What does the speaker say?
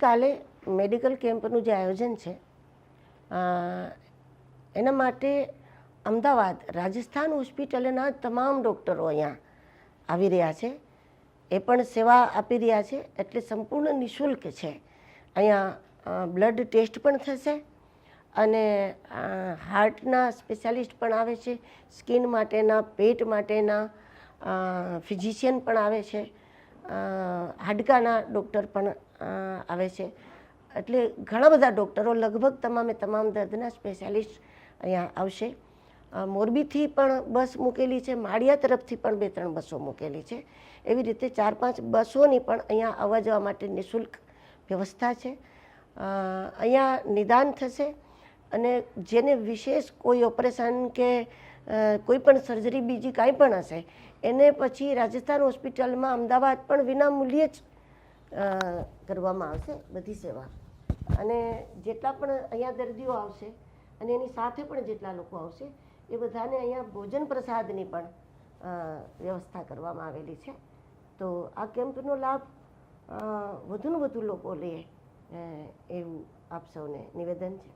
કાલે મેડિકલ કેમ્પનું જે આયોજન છે એના માટે અમદાવાદ, રાજસ્થાન હોસ્પિટલના તમામ ડૉક્ટરો અહીંયા આવી રહ્યા છે. એ પણ સેવા આપી રહ્યા છે, એટલે સંપૂર્ણ નિઃશુલ્ક છે. અહીંયા બ્લડ ટેસ્ટ પણ થશે અને હાર્ટના સ્પેશિયાલિસ્ટ પણ આવે છે, સ્કિન માટેના, પેટ માટેના ફિઝિશિયન પણ આવે છે. હાડકાના ડૉક્ટર પણ આવે છે. એટલે ઘણા બધા ડૉક્ટરો લગભગ તમામે તમામ દર્દના સ્પેશિયાલિસ્ટ અહીંયા આવશે. મોરબીથી પણ બસ મૂકેલી છે. માળિયા તરફથી પણ બે ત્રણ બસો મૂકેલી છે. એવી રીતે ચાર પાંચ બસોની પણ અહીંયા આવવા જવા માટે નિઃશુલ્ક વ્યવસ્થા છે. અહીંયા નિદાન થશે અને જેને વિશેષ કોઈ ઓપરેશન કે કોઈ પણ સર્જરી બીજી કાંઈ પણ હશે, એને પછી રાજસ્થાન હોસ્પિટલમાં અમદાવાદ પણ વિના મૂલ્યે જ કરવામાં આવશે બધી સેવા. અને જેટલા પણ અહીંયા દર્દીઓ આવશે અને એની સાથે પણ જેટલા લોકો આવશે, એ બધાને અહીંયા ભોજન પ્રસાદની પણ વ્યવસ્થા કરવામાં આવેલી છે. તો આ કેમ્પનો લાભ વધુને વધુ લોકો લે એવું આપ સૌને નિવેદન છે.